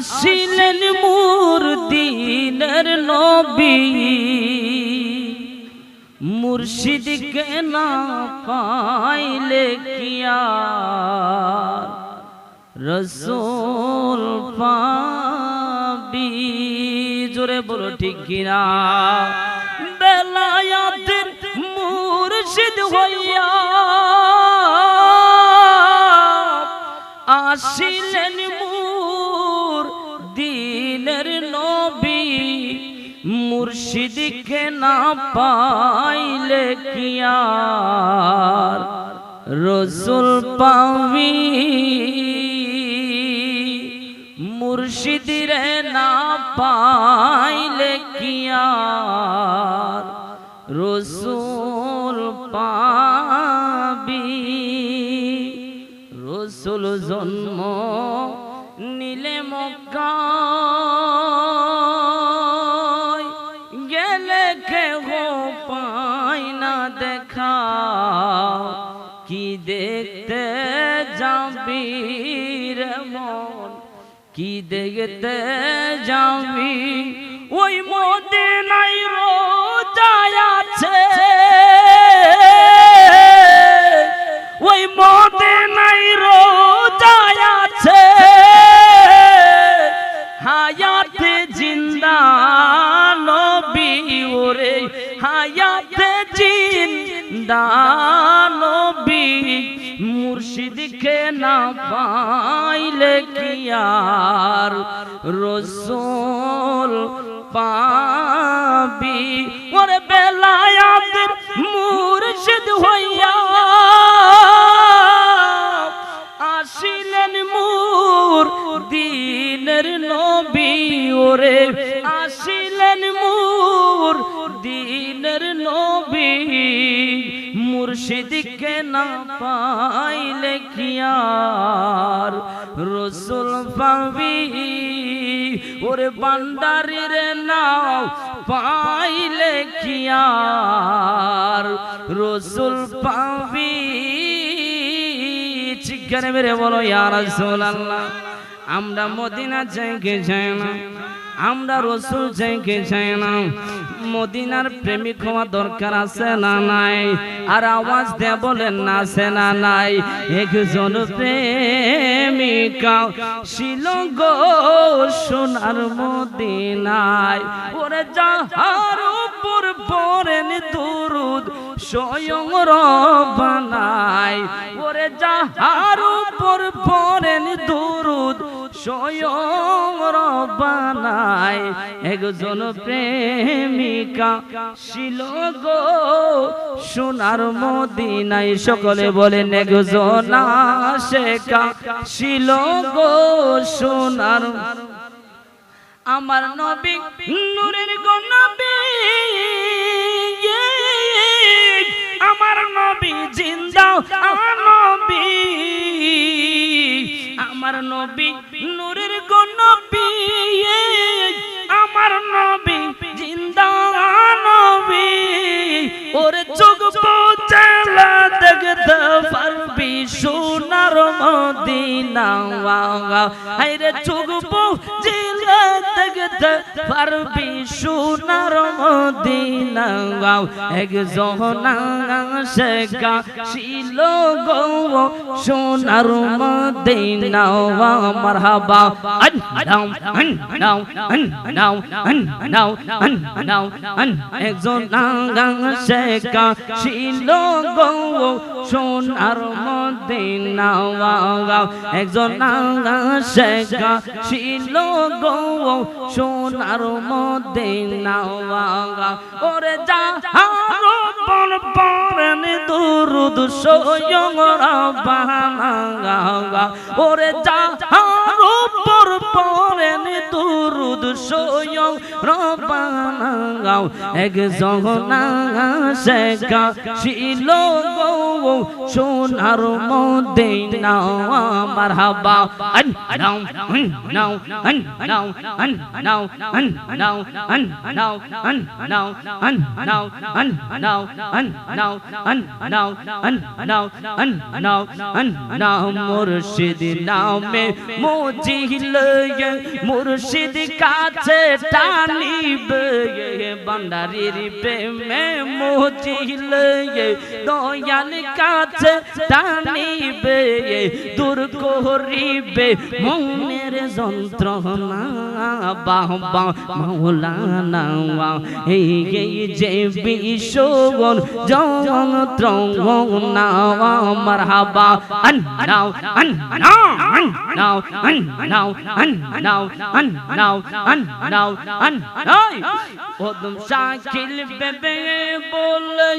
আসিলেন মুরদিনের নবী। মুর্শিদকে না পাইলে কিয়া রসুল পাবি। জোরে বলো ঠিক কিনা? বেলায়াতের মুর্শিদ হইয়া আসিলেন মুর্শিদকে না পাইলে কিয়ার রসুল পাবি মুর্শিদিরে না পাইলে কিয়ার রসুল পাবি, রসুল জন্ম নিলে মক্কা। কি দেখতে যাবি? ওই মদিনাই রোজায় আছে। ওই মদিনাই রোজায় আছে। হায়াতে জিন্দা নবী ওরে, হায়াতে জিন্দা না পাইলে কি আর রসুল পাবি? ওরে বেলায়াতের মুর্শিদ হইয়া আসিলেন মুর দিনের নবী। ওরে আসিলেন মুর মুর্শিদকে না পাইলে কিয়ার রসুল পাবি, ওরে বান্দারির নাও পাইলে কিয়ার রসুল পাবি চিকেন মেরে বলো ইয়ার আল্লাহ আমরা মদিনা চাইকে চাই না। আমরা রসুল চাইকে চাই না। মদিনার প্রেমিক হওয়া দরকার আছে না নাই? আর আওয়াজ দে বলেন না আছে না নাই? একজন প্রেমিকা ছিল গো সোনার মদিনায়। ওরে যাহার উপর পড়েন দুরুদ স্বয়ং রবানায় ওরে যাহার উপর পড়েন দুরুদ স্বয়ং রবানায় একজন প্রেমিকা ছিল গো। সোনার মদিনায় সকলে বলেন, একজন শেখা ছিল গো সোনার আমার নবী নূরের গো নবী। আমার নবী জিন্দা, আমার নবী। আমার নবী, নূরের গো আমার নবী, জিন্দা নবী। ওরে চোখ পৌঁছালা দেখতে পারবি সোনার মদিনা হাইরে চোখ পৌঁছালা দেখতে পারবি সোনার মদিনা একজন শেখা ছিল গো সোনার মদিনা মারহাবা। আন, নাও আন নাও আন নাও আন নাও আন নাও, আন একজন শেখা ছিল গো সোনার মদিনা একজন শেখা ছিল গো সোনার মদিনা ওরে যা পর পরেন দুরুদ স্বয়ং রাবানা ওরে যা উপর পরেন দুরুদ স্বয়ং রবানা এক জগনা শেখা ছিল গো সোনার মদিনা মারহাবা আন নাও আন নাও আন নাও আন নাও আন নাও আন নাও আন নাও আন নাও আন নাও আন নাও আন নাও আন নাও আন নাও আন নাও মুর্শিদ নামে মোজিল মুর্শিদ কাছে টানিবে। বান্দারির প্রেমে মোজিল দয়াল কাছে টানিবে। দূর করিবে মনের যন্ত্রণা। বাবা মাওলানা এই এই যে বিশ্বন যন্ত্রণা মারহাবা, আন, নাও আন নাও আন নাও, আন নাও, আন নাও আন নাও আন নাও আন নাও ওদম শাকিল বেবে বলে,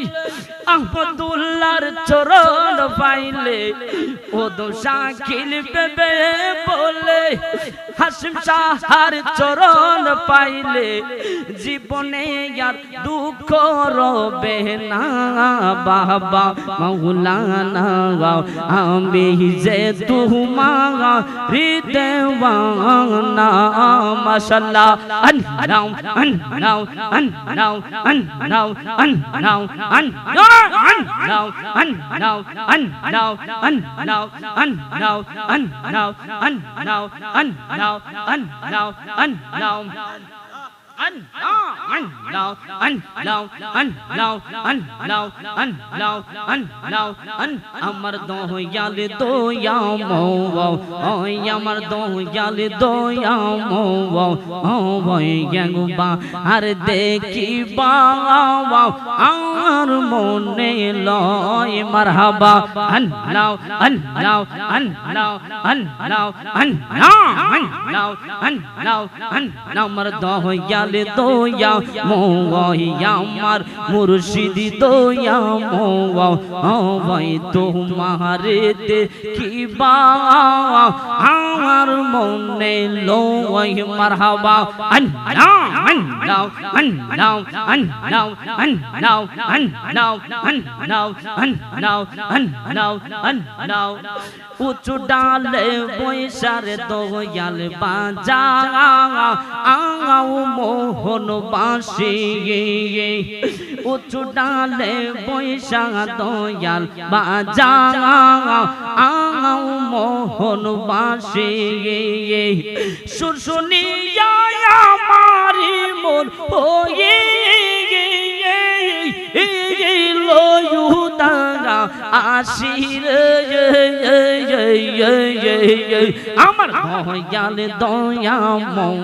আহমদুল্লাহর চরণ পাইলে। ওদম শাকিল বেবে বলে হাসিম শাহার চরণ পাইলে জীবনে আর দুঃখ রবে না বাবা মাওলানা আমি যে তুমা হৃদয়ওয়ানা মাশাল্লাহ আন নাও আন নাও আন নাও আন নাও আন নাও আন নাও আন নাও আন নাও আন নাও আন নাও আন নাও আন নাও আন নাও আন đâu anh đâu anh đâu আমার দয়াল দয়া মো ওই আমার দয়াল দয়া মো ও ওই গ্যাংবা আর দেখিবা আর মনে লয় মারহাবা আন নাও আন নাও আন নাও আন নাও আন নাও আন নাও আন নাও আন নাও আমার দয়াল দয়া মোয়া আমার মুর্শিদি দয়া মোয়া ভাই তোমার দেখিবা আমার মনে লয় মারহাবা আন নাও আন নাও আন নাও আন নাও আন নাও আন নাও উঁচু ডালে বৈশার দয়াল বাজা। আও মোহন বাসি উঁচু ডালে বৈশা দয়াল বাজা। আও মোহন বাসি শুশুনিয়া মারি মোর হয়ে আসির আমার দয়াল দয়া মৌ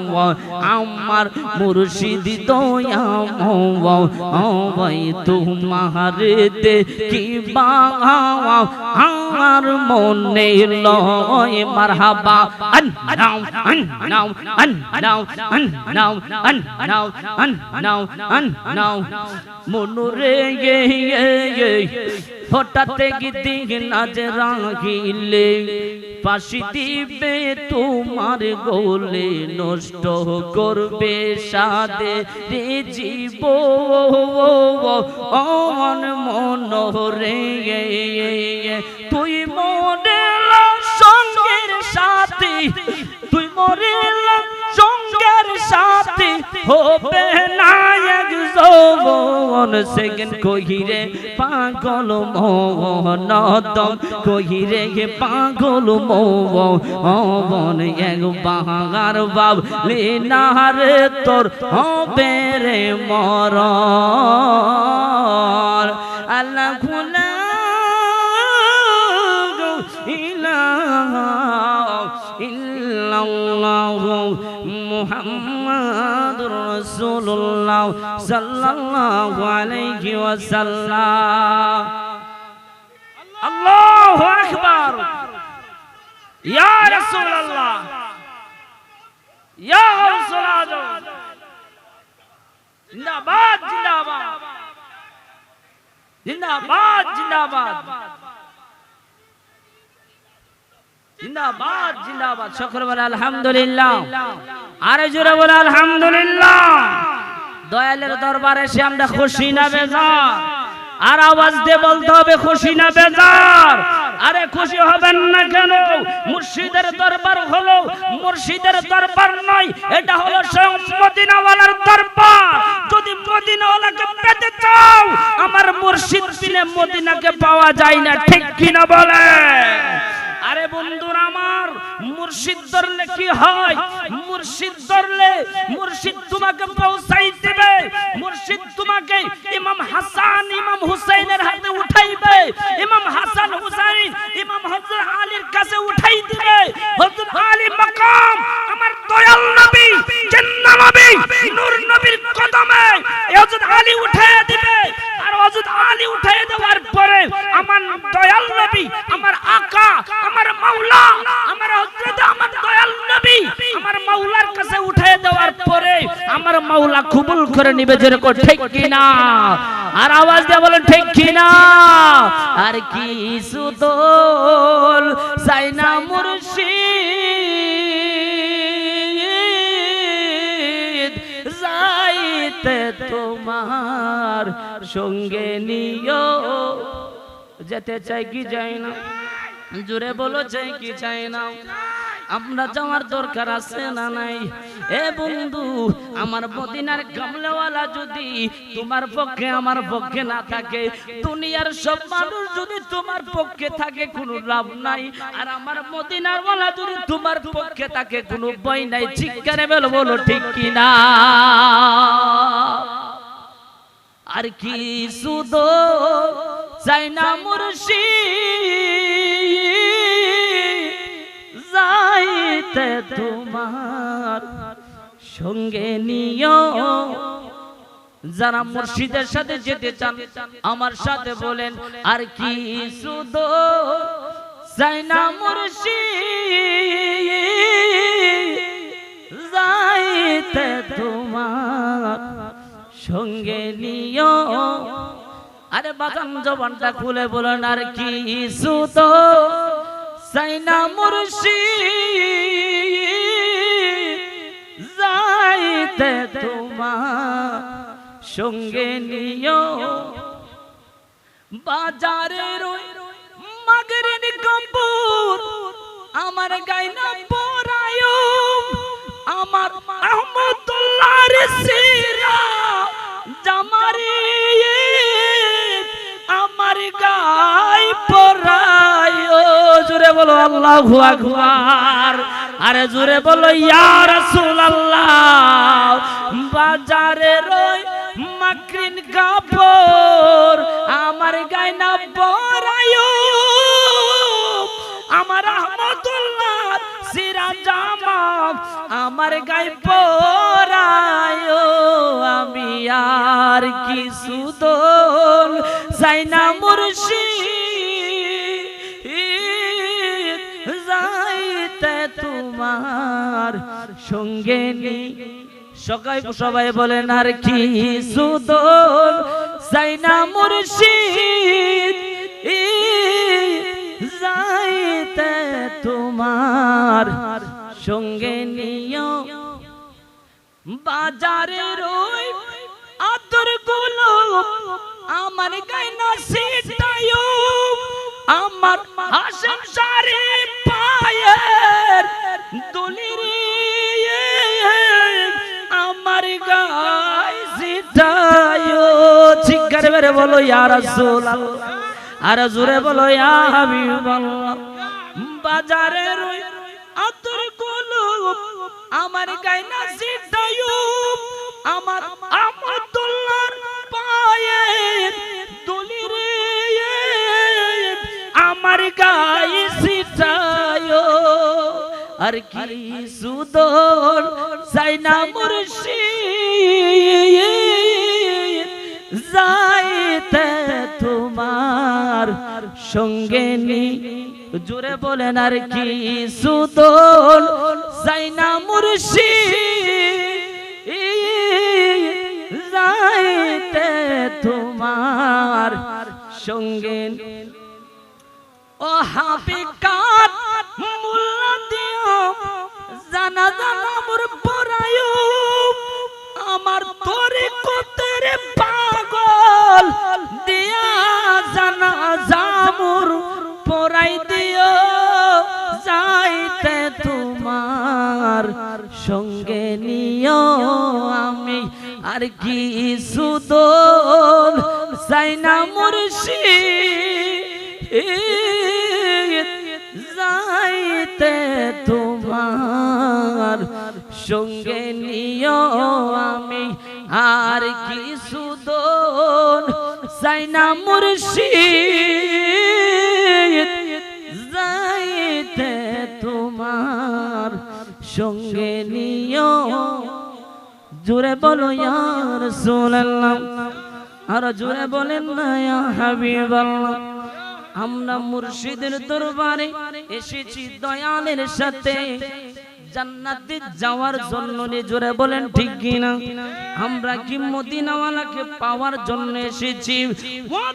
আমার মুর্শিদ দয়া মৌ ভাই তোমার দে কি আমার মনে লয় মারহাবা। আন নাও আন নাও আন নাও আন নাও আন নাও আন নাও আন নাও মনুরে হঠাৎ গিদিগ নাচ রাখিলে পাশি দিবে তোমার গোলে নষ্ট করবে সাদে রে জীব অন মন রে তুই মডেল সঙ্গের সাথে, তুই মরেল সঙ্গের সাথে হবে না। যৌবন সেকেন্ড কহিরে, পাগল মোহনদম কহিরে পাগল মোহন, এক বাহার বাব লিনারে তোর হবে রে মর আল্লাহ খুলা رسول اللہ صلی اللہ علیہ وسلم اللہ اکبر یا رسول اللہ یا غوث العظم زندہ باد زندہ باد زندہ باد زندہ باد জিন্দাবাদ জিন্দাবাদ। বলে আলহামদুলিল্লাহ। আরে জোরে বলে, আলহামদুলিল্লাহ। দয়ালের দরবারে এসে আমরা খুশি না বেজার। আর আওয়াজ দিয়ে বলতে হবে, খুশি না বেজার। আরে খুশি হবেন না কেন? মুর্শিদের দরবার হলো, মুর্শিদের দরবার নয়, এটা হলো স্বয়ং মদিনাওয়ালার দরবার। যদি মদিনাওয়ালাকে পেতে চাও, আমার মুর্শিদ বিনে মদিনাকে পাওয়া যায় না, ঠিক কিনা বলে আরে বন্ধুরা আমার, মুর্শিদ ধরলে কি হয়? মুর্শিদ ধরলে মুর্শিদ তোমাকে পৌঁছাই দেবে। মুর্শিদ তোমাকে ইমাম হাসান, ইমাম হুসাইনের হাতে উঠাইবে। ইমাম হাসান হুসাইন, ইমাম হযরত আলীর কাছে উঠাই দিবে। হযরত আলী মাকাম, আমার দয়াল নবী, জিন্নাহ নবী, নূর নবীর কদমে হযরত আলী উঠাইয়া দিবে আর হযরত আলী উঠাইয়া দেওয়ার পরে আমার দয়াল নবী আমার আকা আমার মাওলা আমার হযরত আমার দয়াল নবী আমার মাওলার কাছে উঠে দেওয়ার পরে আমার মাওলা কবুল করে নিবে যেরকম ঠিক কিনা? আর আওয়াজ দিয়ে বলেন, ঠিক কিনা? আর কি সাইনা মুর্শিদ যাইতে তোমার সঙ্গে নিও। যেতে চাই কি যাই না? জুড়ে বলো, চাই কি চাই না? আমরা যাওয়ার দরকার আছে না নাই? এ বন্ধু, আমার মদিনার কামলেওয়ালা যদি তোমার পক্ষে আমার পক্ষে না থাকে, দুনিয়ার সব মানুষ যদি তোমার পক্ষে থাকে, কোনো লাভ নাই। আর আমার মদিনার ওয়ালা যদি তোমার পক্ষে থাকে, কোনো ভয় নাই। চিৎকারে বলো বলো, ঠিক কিনা? আর কি সুদ চাই না মুর্শিদ? যাইতে তোমার। সঙ্গে নিও। যারা মুর্শিদের সাথে যেতে চান, আমার সাথে বলেন, আর কি সুদ চাই না মুর্শিদ যাইতে তোমার। সঙ্গে নিও। আরে বাগান জবানটা খুলে বলেন, আর কি সুত সাইনা মুর্শিদ, যাইতে তোমার সঙ্গে নিও। ওই মাগরিন কাপুর আমার গাইনা পরায়ো আমার আহমদুল্লাহর সিরা আল্লাহু আকবার। আরে জুড়ে বলো, ইয়া রাসূলুল্লাহ বাজারের ওই মাকরিন কাপড়, আমার পরায়ো আমার আহমদুল্লাহ সিরা জামা আমার গায়ে পরায়ো আমি আর কি সঙ্গে নি। সবাই সবাই বলেন আর কি সুদল সাইনা মুর্শিদ যাইতে তোমার সঙ্গে নিও। বাজারের ওই আতরগুলো আমার গায়না সিটায়ো আমার হাসন সারে চিৎকার বেড়ে বলো, ইয়া রাসূলুল্লাহ আর জোরে বলো, ইয়া আতরগুলো আমার গায়না সিটায়ো আমার আমতুল্লাহর পায়ের দুলিরে আমার গায়ে সিটায়ো আর কি সুদর সঙ্গে নি। জোরে বলেন আর কি সুদল সাইনা মুর্শিদ যাইতে তোমার সঙ্গে ও হাবি কাত মুল্লা দিও, জানা জানা মোর সঙ্গে নিও আমি। আর কি সুদল সাইনা মুর্শিদ যাইতে তোমার সঙ্গে নিও আমি। আর কি সুদল সাইনা মুর্শিদ সঙ্গে নিও। জুড়ে বলো ইয়ার সোনাল্লাম আর জুড়ে বলেন না, ইয়া হাবিবাল্লাহ। আমরা মুর্শিদের দরবারে এসেছি দয়ালের সাথে। জান্নাতে যাওয়ার জন্য জোরে বলেন, ঠিক কিনা? আমরা কি মদিনাওয়ালাকে পাওয়ার জন্য এসেছি?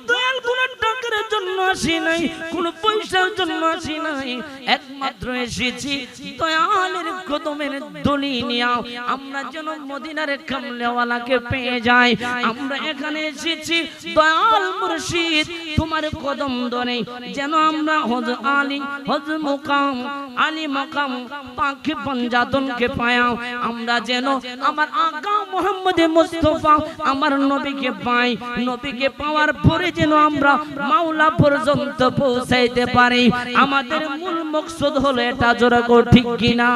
দয়াল কোন টাকার জন্য আসি নাই, কোন পয়সার জন্য আসি নাই, একমাত্র এসেছি। দয়ালের কদমের আমরা যেন মদিনার কামলেওয়ালাকে পেয়ে যাই। আমরা এখানে এসেছি, দয়াল মুর্শিদ তোমার কদম ধরে যেন আমরা হজ আলী, হজ মুকাম, আলী মকাম পাখি পঞ্জাতনকে পায়াও। আমরা যেন আমার আকা মোহাম্মদ মুস্তফা, আমার নবীকে পাই। নবীকে পাওয়ার পরে যেন আমরা মাওলা পর্যন্ত পৌঁছাইতে পারি। আমাদের মূল মকসদ হলো এটা, জোরে ঠিক কিনা?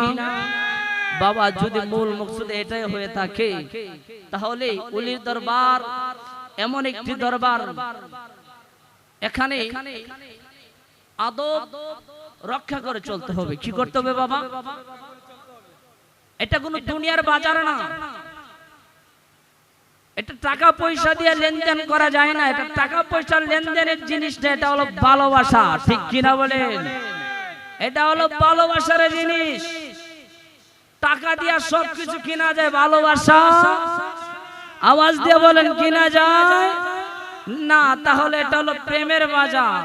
বাবা, যদি মূল মকসদ এটাই হয়ে থাকে, তাহলে উলির দরবার, এমন একটি দরবার এখানে আদব রক্ষা করে চলতে হবে। কি করতে হবে বাবা? এটা কোনো দুনিয়ার বাজার না। এটা টাকা পয়সা দিয়ে লেনদেন করা যায় না। এটা টাকা পয়সার লেনদেনের জিনিসটা, এটা হলো ভালোবাসা। ঠিক কিনা বলেন? এটা হলো ভালোবাসার জিনিস। টাকা দিয়া সবকিছু কিনা যায়, ভালোবাসা। আওয়াজ দিয়ে বলেন, কিনা যায়? না তাহলে এটা হলো প্রেমের বাজার।